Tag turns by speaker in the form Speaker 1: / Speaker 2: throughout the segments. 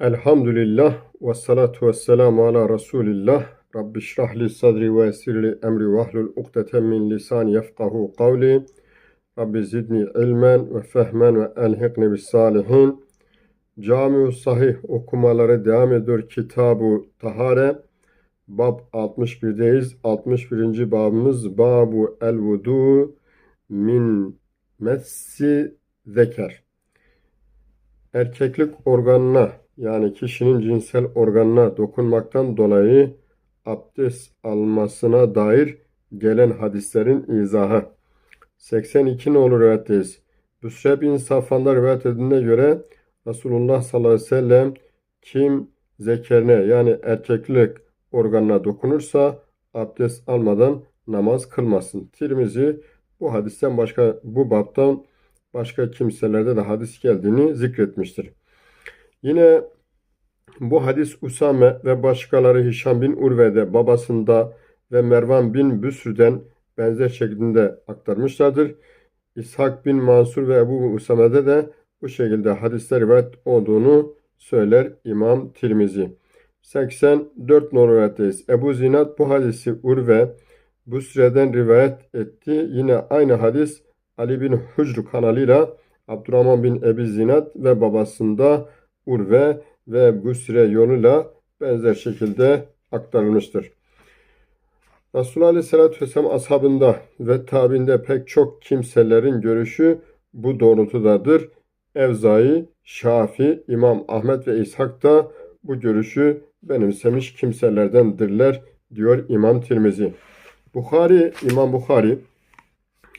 Speaker 1: Elhamdülillah ve salatu ve selamu ala Resulillah. Rabbi şrah li sadri ve yessir li emri ve ahlul ukdeten min lisani yefkahu kavli. Rabbi zidni ilmen ve fehmen ve elhiqni bis salihin. Camiu Sahih okumaları devam ediyor. Kitabu Tahare. Bab 61'deyiz. 61. babımız Babu el vudu min messi zeker. Erkeklik organına yani kişinin cinsel organına dokunmaktan dolayı abdest almasına dair gelen hadislerin izahı. 82 nolu rivayetteyiz. Büsre bin Safvan'da rivayet edildiğine göre Resulullah sallallahu aleyhi ve sellem kim zekerine yani erkeklik organına dokunursa abdest almadan namaz kılmasın. Tirmizi bu hadisten başka bu baptan başka kimselerde de hadis geldiğini zikretmiştir. Yine bu hadis Usame ve başkaları Hişam bin Urve'de babasında ve Mervan bin Büsr'den benzer şeklinde aktarmışlardır. İshak bin Mansur ve Ebu Usame'de de bu şekilde hadisler rivayet olduğunu söyler İmam Tirmizi. 84 numaralı rivayetteyiz. Ebu Zinat bu hadisi Urve Busre'den rivayet etti. Yine aynı hadis Ali bin Hucr kanalıyla Abdurrahman bin Ebi Zinat ve babasında Urve ve Busre yoluyla benzer şekilde aktarılmıştır. Resulullah Aleyhisselatü Vesselam ashabında ve tabinde pek çok kimselerin görüşü bu doğrultudadır. Evzai, Şafi, İmam Ahmet ve İshak da bu görüşü benimsemiş kimselerdendirler diyor İmam Tirmizi. Bukhari, İmam Bukhari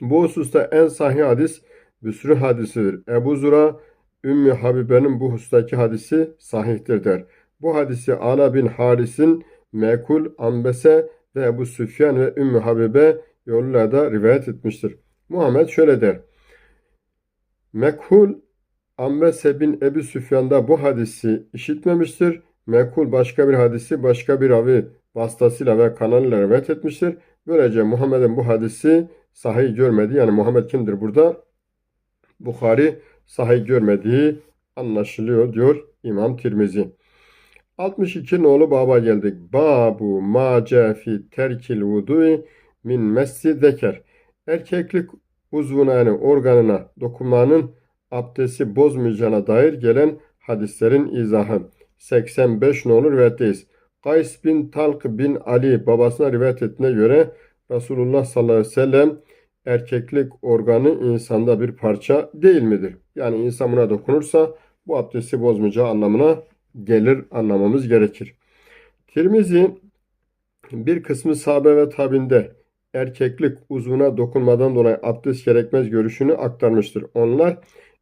Speaker 1: bu hususta en sahih hadis Büsrü hadisidir. Ebu Zura Ümmü Habibe'nin bu hustaki hadisi sahihtir der. Bu hadisi Ala bin Haris'in Mekul, Ambese ve Ebu Süfyan ve Ümmü Habibe yoluyla da rivayet etmiştir. Muhammed şöyle der. Mekhul Ambese bin Ebu Süfyan'da bu hadisi işitmemiştir. Mekhul başka bir hadisi başka bir ravi vasıtasıyla ve kanalıyla rivayet etmiştir. Böylece Muhammed'in bu hadisi sahih görmedi. Yani Muhammed kimdir burada? Bukhari sahih görmediği anlaşılıyor diyor İmam Tirmizi. 62 nolu baba geldik. Babu ma fi terkil vudu'i min messi zeker. Erkeklik uzvuna yani organına dokunmanın abdesti bozmayacağına dair gelen hadislerin izahı. 85 nolu rivayetteyiz. Kays bin Talk bin Ali babasına rivayet ettiğine göre Resulullah sallallahu aleyhi ve sellem erkeklik organı insanda bir parça değil midir? Yani insan buna dokunursa bu abdesti bozmayacağı anlamına gelir anlamamız gerekir. Tirmizi bir kısmı sahabe ve tabinde erkeklik uzvuna dokunmadan dolayı abdest gerekmez görüşünü aktarmıştır. Onlar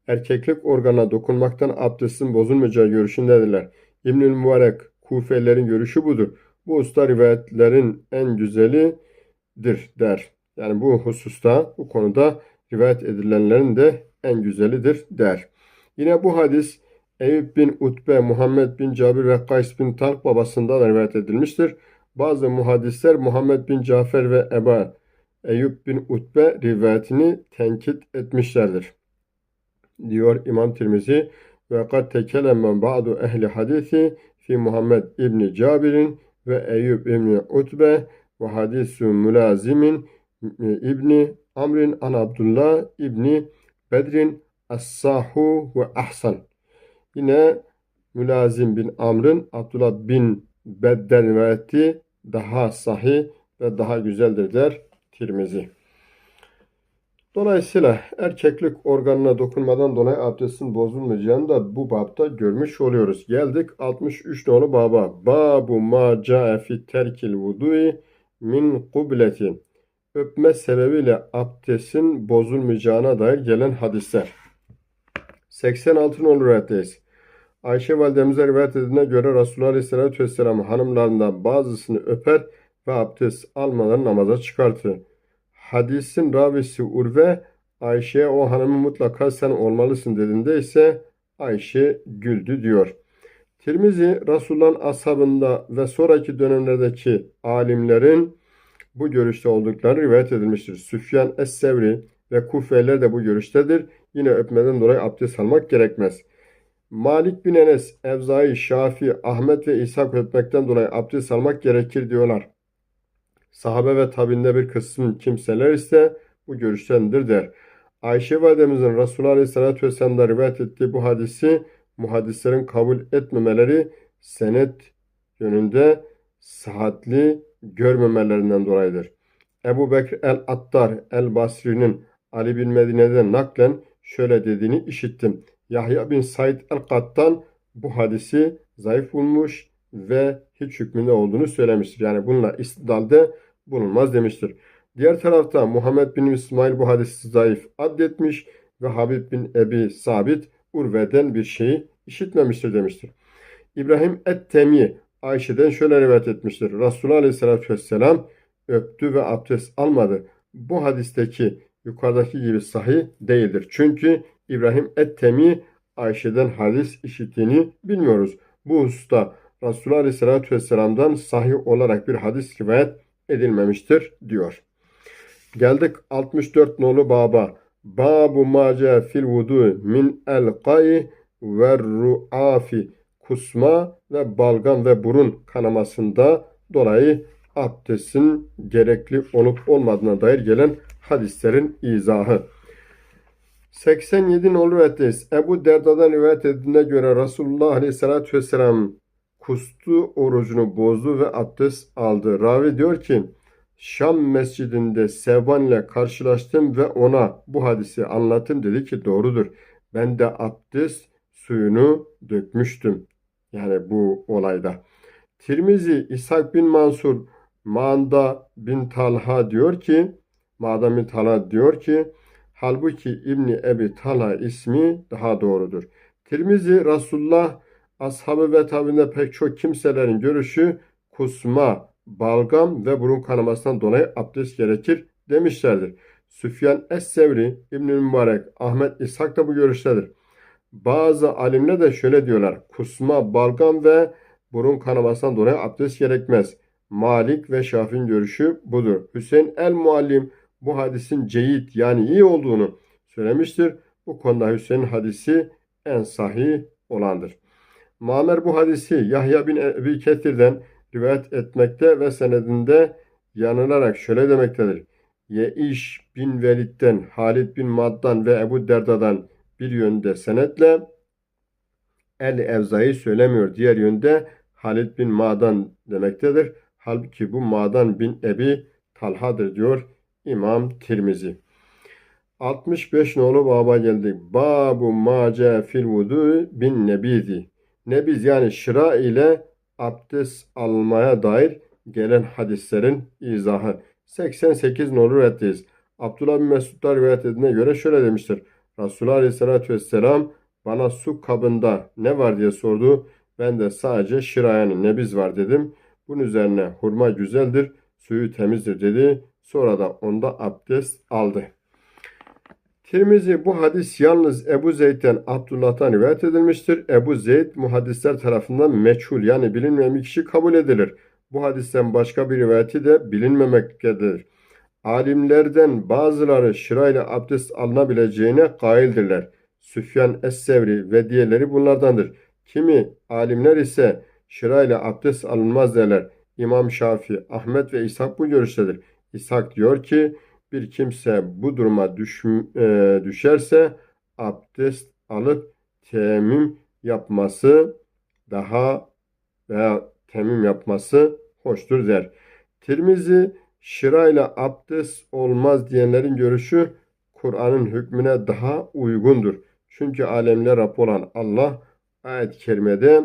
Speaker 1: erkeklik organına dokunmaktan abdestin bozulmayacağı görüşündedirler. İbnül Mübarek Kufelilerin görüşü budur. Bu usta rivayetlerin en güzelidir der. Yani bu hususta, bu konuda rivayet edilenlerin de en güzelidir der. Yine bu hadis Eyüp bin Utbe, Muhammed bin Cabir ve Kays bin Talk babasından da rivayet edilmiştir. Bazı muhaddisler Muhammed bin Cafer ve Eba Eyüp bin Utbe rivayetini tenkit etmişlerdir. Diyor İmam Tirmizi ve kad tekelemme ba'du ehli hadisi fi Muhammed İbni Cabir'in ve Eyüp İbni Utbe ve hadisu mülazimin İbni Amrin an Abdullah İbni Bedrin As-Sahu ve Ahsan. Yine Mülazim bin Amr'ın Abdullah bin Bedden rivayeti daha sahih ve daha güzeldir der Tirmizi. Dolayısıyla erkeklik organına dokunmadan dolayı abdestin bozulmayacağını da bu babda görmüş oluyoruz. Geldik 63 nolu baba. Babu ma ca'e fi terkil vudu'i min kubleti. Öpme sebebiyle abdestin bozulmayacağına dair gelen hadisler. 86 nolu rivayetteyiz. Ayşe validemize rivayet edildiğine göre Resulullah Aleyhisselatü Vesselam hanımlarından bazısını öper ve abdest almadan namaza çıkartır. Hadisin ravisi Urve Ayşe'ye o hanımı mutlaka sen olmalısın dediğinde ise Ayşe güldü diyor. Tirmizi Resulullah'ın ashabında ve sonraki dönemlerdeki alimlerin bu görüşte oldukları rivayet edilmiştir. Süfyan Es-Sevri ve Kufeliler de bu görüştedir. Yine öpmeden dolayı abdest almak gerekmez. Malik bin Enes, Evzai, Şafii, Ahmet ve İshak öpmekten dolayı abdest almak gerekir diyorlar. Sahabe ve tabinde bir kısım kimseler ise bu görüştendir der. Ayşe validemizin Resulullah Aleyhisselatü Vesselam'da rivayet ettiği bu hadisi muhaddislerin kabul etmemeleri senet yönünde sıhhatli görmemelerinden dolayıdır. Ebu Bekir el-Attar el-Basri'nin Ali bin Medine'den naklen şöyle dediğini işittim. Yahya bin Said el-Kattan bu hadisi zayıf bulmuş ve hiç hükmünde olduğunu söylemiştir. Yani bununla istidalde bulunmaz demiştir. Diğer tarafta Muhammed bin İsmail bu hadisi zayıf addetmiş ve Habib bin Ebi Sabit Urve'den bir şeyi işitmemiştir demiştir. İbrahim et-Temi Ayşe'den şöyle rivayet etmiştir. Resulullah Aleyhisselatü Vesselam öptü ve abdest almadı. Bu hadisteki yukarıdaki gibi sahih değildir. Çünkü İbrahim et-Temi Ayşe'den hadis işittiğini bilmiyoruz. Bu hususta Resulullah Aleyhisselatü Vesselam'dan sahih olarak bir hadis rivayet edilmemiştir diyor. Geldik 64 nolu baba. Babu mace fil vudu min el qayi ve ruafi kusma ve balgam ve burun kanamasında dolayı abdestin gerekli olup olmadığına dair gelen hadislerin izahı. 87 nolu hadis. Ebu Derda'dan rivayet edildiğine göre Resulullah Aleyhisselatü Vesselam kustu orucunu bozdu ve abdest aldı. Ravi diyor ki Şam mescidinde Sevban ile karşılaştım ve ona bu hadisi anlattım dedi ki doğrudur. Ben de abdest suyunu dökmüştüm. Yani bu olayda. Tirmizi İshak bin Mansur Manda bin Talha diyor ki Ma'da bin Talha diyor ki halbuki İbni Ebi Talha ismi daha doğrudur. Tirmizi Resulullah ashabı ve tabinde pek çok kimselerin görüşü kusma, balgam ve burun kanamasından dolayı abdest gerekir demişlerdir. Süfyan Es-Sevri, İbn-i Mübarek, Ahmet İshak da bu görüştedir. Bazı alimler de şöyle diyorlar. Kusma, balgam ve burun kanamasından dolayı abdest gerekmez. Malik ve Şafi'nin görüşü budur. Hüseyin el-Muallim bu hadisin ceyit yani iyi olduğunu söylemiştir. Bu konuda Hüseyin hadisi en sahih olandır. Mamer bu hadisi Yahya bin Ebi Ketir'den rivayet etmekte ve senedinde yanılarak şöyle demektedir. Yeiş bin Velid'den, Halid bin Maddan ve Ebu Derda'dan bir yönde senetle El Evza'yı söylemiyor. Diğer yönde Halid bin Madan demektedir. Halbuki bu Madan bin Ebi Talhadır diyor İmam Tirmizi. 65 nolu baba geldik. Babu mace fil vudu bin nebizi. Nebiz yani şıra ile abdest almaya dair gelen hadislerin izahı. 88 nolu reddiz. Abdullah bin Mesud'da rivayet edildiğine göre şöyle demiştir. Resulullah Aleyhisselatü Vesselam bana su kabında ne var diye sordu. Ben de sadece şırayanı nebiz var dedim. Bunun üzerine hurma güzeldir, suyu temizdir dedi. Sonra da onda abdest aldı. Tirmizi bu hadis yalnız Ebu Zeyd'den Abdullah'tan rivayet edilmiştir. Ebu Zeyd muhaddisler tarafından meçhul yani bilinmeyen bir kişi kabul edilir. Bu hadisten başka bir rivayeti de bilinmemektedir. Alimlerden bazıları şırayla abdest alınabileceğine kaildirler. Süfyan Es-Sevri ve diğerleri bunlardandır. Kimi alimler ise şırayla abdest alınmaz derler. İmam Şafii, Ahmet ve İshak bu görüştedir. İshak diyor ki bir kimse bu duruma düş, e, düşerse abdest alıp temim yapması daha veya temim yapması hoştur der. Tirmizi şırayla abdest olmaz diyenlerin görüşü Kur'an'ın hükmüne daha uygundur. Çünkü alemler Rab olan Allah ayet-i kerimede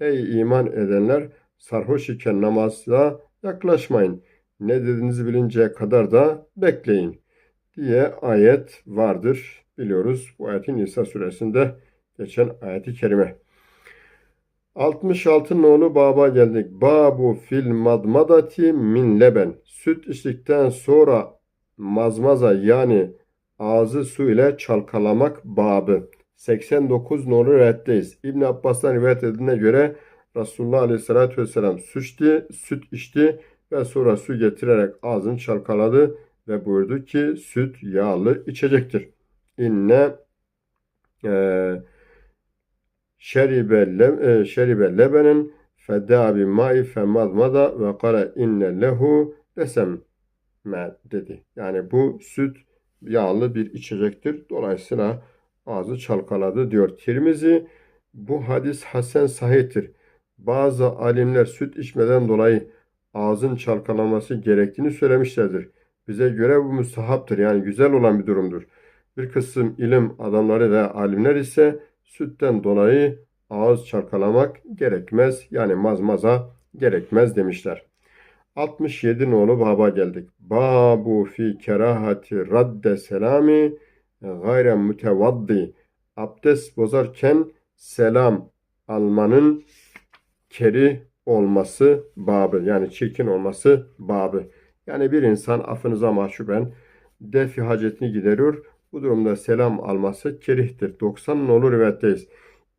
Speaker 1: ey iman edenler sarhoş iken namazla yaklaşmayın ne dediğinizi bilinceye kadar da bekleyin diye ayet vardır. Biliyoruz bu ayetin Nisa suresinde geçen ayeti kerime. 66 nolu baba geldik. Babu fil madmadati min leben. Süt içtikten sonra mazmaza yani ağzı su ile çalkalamak babı. 89 nolu reddeyiz. İbn Abbas'tan rivayet edildiğine göre Resulullah Aleyhisselatü Vesselam süt, süt içti ve sonra su getirerek ağzını çalkaladı ve buyurdu ki süt yağlı içecektir. İnne e, şeribe, le, e, şeribe lebenen fedâ bi ma'i femadmada ve kale inne lehu desem dedi. Yani bu süt yağlı bir içecektir. Dolayısıyla ağzı çalkaladı diyor Tirmizi. Bu hadis hasen sahihtir. Bazı alimler süt içmeden dolayı ağzın çalkalanması gerektiğini söylemişlerdir. Bize göre bu müstahaptır yani güzel olan bir durumdur. Bir kısım ilim adamları ve alimler ise sütten dolayı ağız çalkalamak gerekmez yani mazmaza gerekmez demişler. 67 nolu baba geldik. Babu fi kerahati radde selami gayre mütevaddi. Abdest bozarken selam almanın keri olması babı yani çirkin olması babı. Yani bir insan affınıza mahcuben defi hacetini gideriyor. Bu durumda selam alması kerihtir. 90 nolu rivayetteyiz.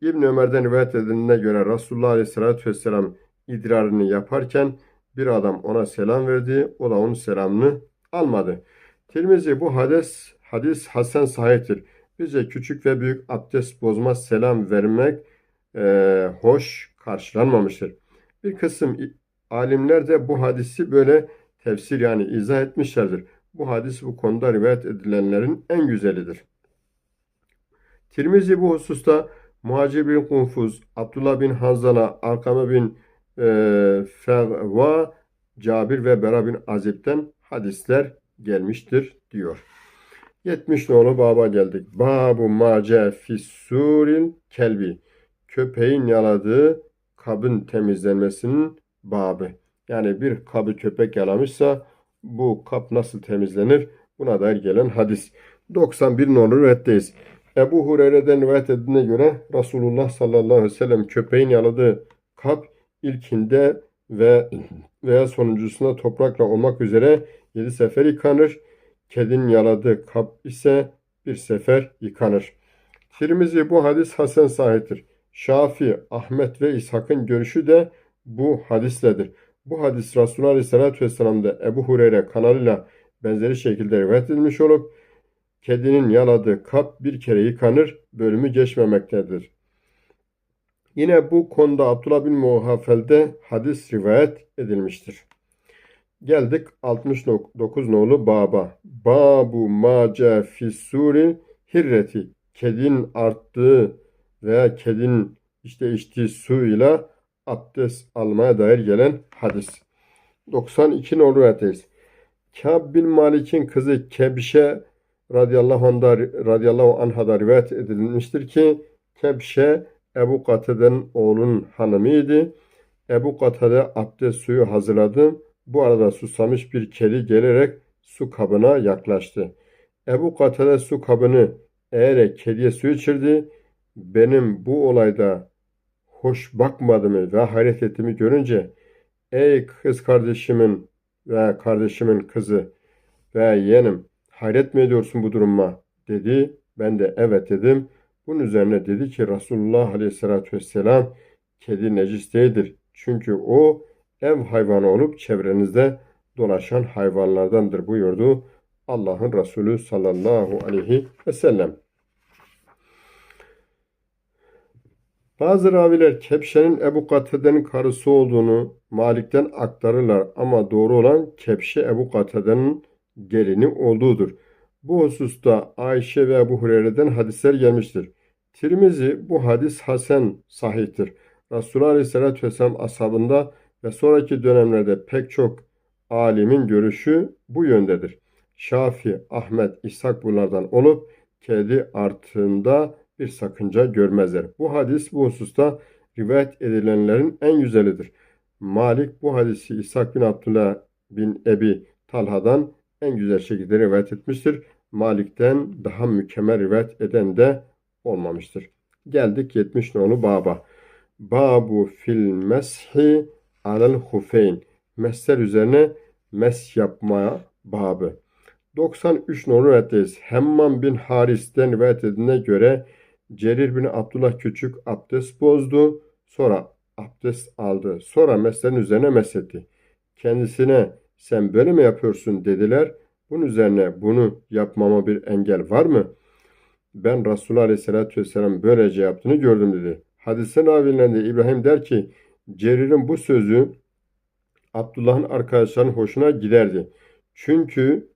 Speaker 1: İbn Ömer'den rivayet edildiğine göre Resulullah Aleyhisselatü Vesselam idrarını yaparken bir adam ona selam verdi. O da onun selamını almadı. Tirmizi bu hadis hadis hasen sahiptir. Bize küçük ve büyük abdest bozmaz selam vermek e, hoş karşılanmamıştır. Bir kısım alimler de bu hadisi böyle tefsir yani izah etmişlerdir. Bu hadis bu konuda rivayet edilenlerin en güzelidir. Tirmizi bu hususta Muhacir bin Kunfuz, Abdullah bin Hanzala, Arkame bin e, Ferva, Cabir ve Bera bin Azib'den hadisler gelmiştir diyor. 70 nolu baba geldik. Babu mace fissuril kelbi. Köpeğin yaladığı kabın temizlenmesinin babı. Yani bir kabı köpek yalamışsa bu kap nasıl temizlenir? Buna dair gelen hadis. 91 nolu rivayetteyiz. Ebu Hureyre'den rivayet edildiğine göre Resulullah sallallahu aleyhi ve sellem köpeğin yaladığı kap ilkinde ve veya sonuncusunda toprakla olmak üzere yedi sefer yıkanır. Kedinin yaladığı kap ise bir sefer yıkanır. Tirmizi bu hadis Hasan sahiptir. Şafi, Ahmet ve İshak'ın görüşü de bu hadisledir. Bu hadis Resulullah Aleyhisselatü Vesselam'da Ebu Hureyre kanalıyla benzeri şekilde rivayet edilmiş olup kedinin yaladığı kap bir kere yıkanır bölümü geçmemektedir. Yine bu konuda Abdullah bin Muhafel'de hadis rivayet edilmiştir. Geldik 69 nolu baba. Babu mace fissuri hirreti. Kedin arttığı veya kedin işte içtiği suyla abdest almaya dair gelen hadis. 92 nolu hadis. Kâb bin Malik'in kızı Kebşe radıyallahu anh'da radıyallahu anh'da rivayet edilmiştir ki Kebşe Ebu Katade'nin oğlunun hanımıydı. Ebu Katade abdest suyu hazırladı. Bu arada susamış bir kedi gelerek su kabına yaklaştı. Ebu Katade su kabını eğerek kediye su içirdi. Benim bu olayda hoş bakmadığımı ve hayret ettiğimi görünce ey kız kardeşimin ve kardeşimin kızı ve yeğenim hayret mi ediyorsun bu duruma dedi. Ben de evet dedim. Bunun üzerine dedi ki Resulullah Aleyhisselatü Vesselam kedi necis değildir. Çünkü o ev hayvanı olup çevrenizde dolaşan hayvanlardandır buyurdu Allah'ın Resulü sallallahu aleyhi ve sellem. Bazı raviler Kepşe'nin Ebu Katade'nin karısı olduğunu Malik'ten aktarırlar ama doğru olan Kepşe Ebu Katade'nin gelini olduğudur. Bu hususta Ayşe ve Ebu Hureyre'den hadisler gelmiştir. Tirmizi bu hadis hasen sahihtir. Resulullah Aleyhisselatü Vesselam ashabında ve sonraki dönemlerde pek çok alimin görüşü bu yöndedir. Şafi, Ahmet, İshak bunlardan olup kedi artığında bir sakınca görmezler. Bu hadis bu hususta rivayet edilenlerin en güzelidir. Malik bu hadisi İshak bin Abdullah bin Ebi Talha'dan en güzel şekilde rivayet etmiştir. Malik'ten daha mükemmel rivayet eden de olmamıştır. Geldik 70 nolu baba. Babu fil meshi alel hufeyn. Mesler üzerine mes yapmaya babı. 93 nolu rivayetteyiz. Hemmam bin Haris'ten rivayet edildiğine göre Cerir bin Abdullah küçük abdest bozdu. Sonra abdest aldı. Sonra meslerin üzerine mesetti. Kendisine sen böyle mi yapıyorsun dediler. Bunun üzerine bunu yapmama bir engel var mı? Ben Resulullah Aleyhisselatü Vesselam böylece yaptığını gördüm dedi. Hadisin ravilerinde İbrahim der ki Cerir'in bu sözü Abdullah'ın arkadaşlarının hoşuna giderdi. Çünkü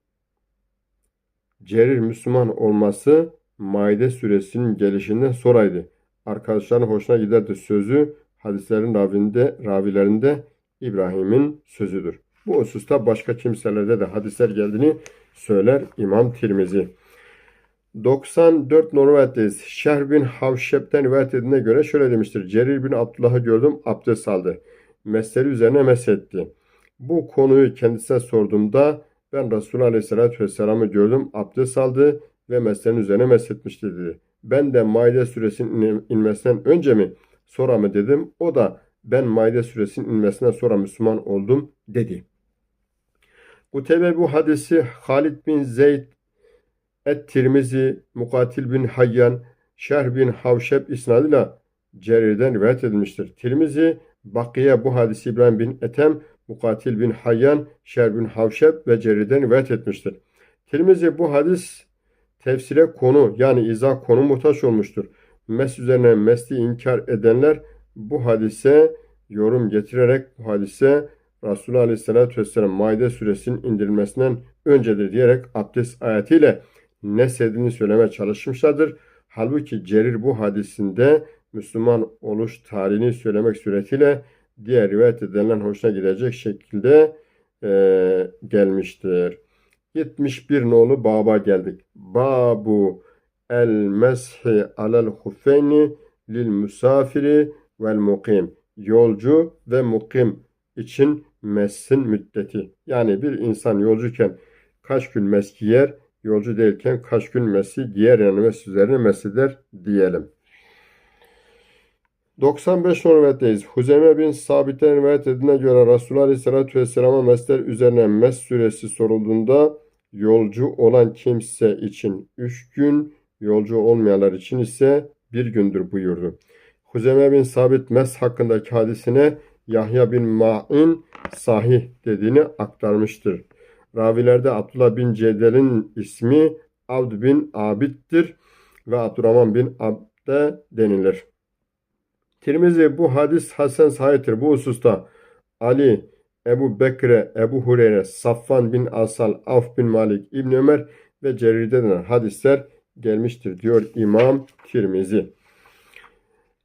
Speaker 1: Cerir Müslüman olması Maide suresinin gelişinden sonraydı. Arkadaşların hoşuna giderdi sözü hadislerin ravinde, ravilerinde İbrahim'in sözüdür. Bu hususta başka kimselerde de hadisler geldiğini söyler İmam Tirmizi. 94 Norvet'teyiz. Şehr bin Havşep'ten rivayet edildiğine göre şöyle demiştir. Cerir bin Abdullah'ı gördüm abdest aldı. Mesleri üzerine mesetti. Bu konuyu kendisine sorduğumda ben Resulullah Aleyhisselatü Vesselam'ı gördüm abdest aldı ve meslerin üzerine meshetmişti dedi. Ben de Maide suresinin inmesinden önce mi sonra mı dedim. O da ben Maide suresinin inmesinden sonra Müslüman oldum dedi. Kuteybe bu hadisi Halid bin Zeyd Et-Tirmizi, Mukatil bin Hayyan, Şerh bin Havşep isnadıyla Cerir'den rivayet edilmiştir. Tirmizi, Bakiye bu hadisi İbrahim bin Etem, Mukatil bin Hayyan, Şerh bin Havşep ve Cerir'den rivayet etmiştir. Tirmizi bu hadis tefsire konu yani izah konu muhtaç olmuştur. Mes üzerine mesli inkar edenler bu hadise yorum getirerek bu hadise Resulullah Aleyhisselatü Vesselam Maide suresinin indirilmesinden öncedir diyerek abdest ayetiyle nesedini söylemeye çalışmışlardır. Halbuki Cerir bu hadisinde Müslüman oluş tarihini söylemek suretiyle diğer rivayet edilenlerin hoşuna gidecek şekilde e, gelmiştir. 71 nolu baba geldik. Babu el meshi alel hufeyni lil musafiri vel mukim. Yolcu ve mukim için messin müddeti. Yani bir insan yolcuyken kaç gün mes giyer, yolcu değilken kaç gün mesi giyer yani mes üzerine mesider diyelim. 95 nurvetteyiz. Huzeyme bin Sabit'ten rivayet edildiğine göre Resulullah Aleyhisselatü Vesselam'a mesler üzerine mes süresi sorulduğunda yolcu olan kimse için 3 gün, yolcu olmayanlar için ise bir gündür buyurdu. Huzeyme bin Sabit mes hakkındaki hadisine Yahya bin Ma'in sahih dediğini aktarmıştır. Ravilerde Abdullah bin Cedel'in ismi Abd bin Abid'dir ve Abdurrahman bin Abde denilir. Tirmizi bu hadis Hasan sahiptir. Bu hususta Ali, Ebu Bekre, Ebu Hureyre, Safvan bin Asal, Af bin Malik, İbn Ömer ve Cerir'de denen hadisler gelmiştir diyor İmam Tirmizi.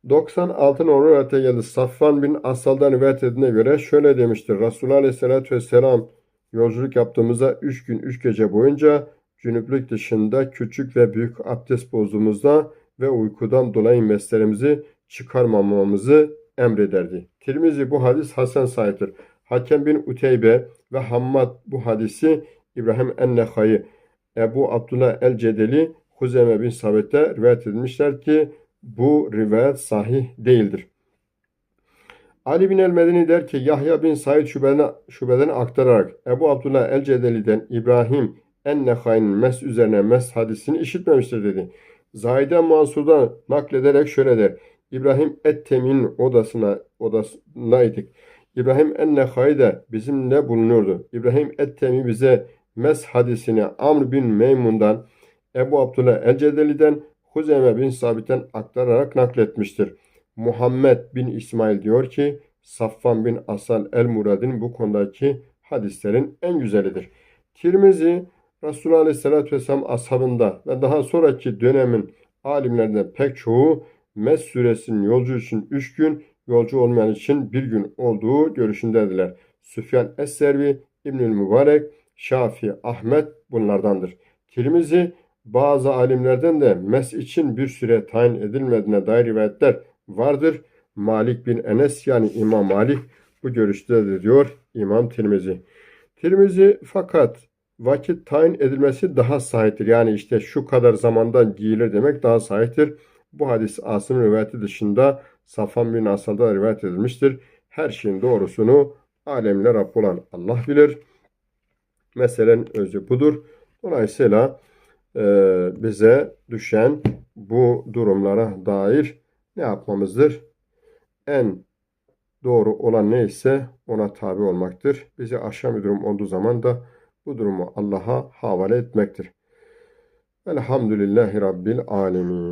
Speaker 1: 96 numaralı rivayete geldi. Safvan bin Asal'dan rivayet edildiğine göre şöyle demiştir. Resulullah Aleyhisselatü Vesselam yolculuk yaptığımızda 3 gün 3 gece boyunca cünüplük dışında küçük ve büyük abdest bozduğumuzda ve uykudan dolayı meslerimizi çıkarmamamızı emrederdi. Tirmizi bu hadis Hasan sahiptir. Hakem bin Uteybe ve Hammad bu hadisi İbrahim Ennehay'ı Ebu Abdullah el-Cedeli Huzeme bin Sabit'e rivayet edilmişler ki bu rivayet sahih değildir. Ali bin el-Medeni der ki Yahya bin Said şubeden, şubeden aktararak Ebu Abdullah el-Cedeli'den İbrahim en-Nehay'ın mes üzerine mes hadisini işitmemiştir dedi. Zahide Mansur'dan naklederek şöyle der. İbrahim Ettem'in odasına odasındaydık. İbrahim en-Nehai de bizimle bulunuyordu. İbrahim Ettem'i bize mes hadisini Amr bin Meymun'dan Ebu Abdullah el-Cedeli'den Huzeyme bin Sabit'ten aktararak nakletmiştir. Muhammed bin İsmail diyor ki Safvan bin Asal el-Murad'in bu konudaki hadislerin en güzelidir. Tirmizi Resulullah Aleyhisselatü Vesselam ashabında ve daha sonraki dönemin alimlerinden pek çoğu Mes suresinin yolcu için 3 gün, yolcu olmayan için 1 gün olduğu görüşündediler. Süfyan Es-Servi, İbnül Mübarek, Şafi, Ahmet bunlardandır. Tirmizi bazı alimlerden de mes için bir süre tayin edilmediğine dair rivayetler vardır. Malik bin Enes yani İmam Malik bu görüştedir diyor İmam Tirmizi. Tirmizi fakat vakit tayin edilmesi daha sahiptir. Yani işte şu kadar zamandan giyilir demek daha sahiptir. Bu hadis Asım rivayeti dışında Safan bin Asal'da rivayet edilmiştir. Her şeyin doğrusunu alemler Rabb olan Allah bilir. Meselenin özü budur. Dolayısıyla e, bize düşen bu durumlara dair ne yapmamızdır? En doğru olan neyse ona tabi olmaktır. Bizi aşan bir durum olduğu zaman da bu durumu Allah'a havale etmektir. Elhamdülillahi Rabbil Alemin.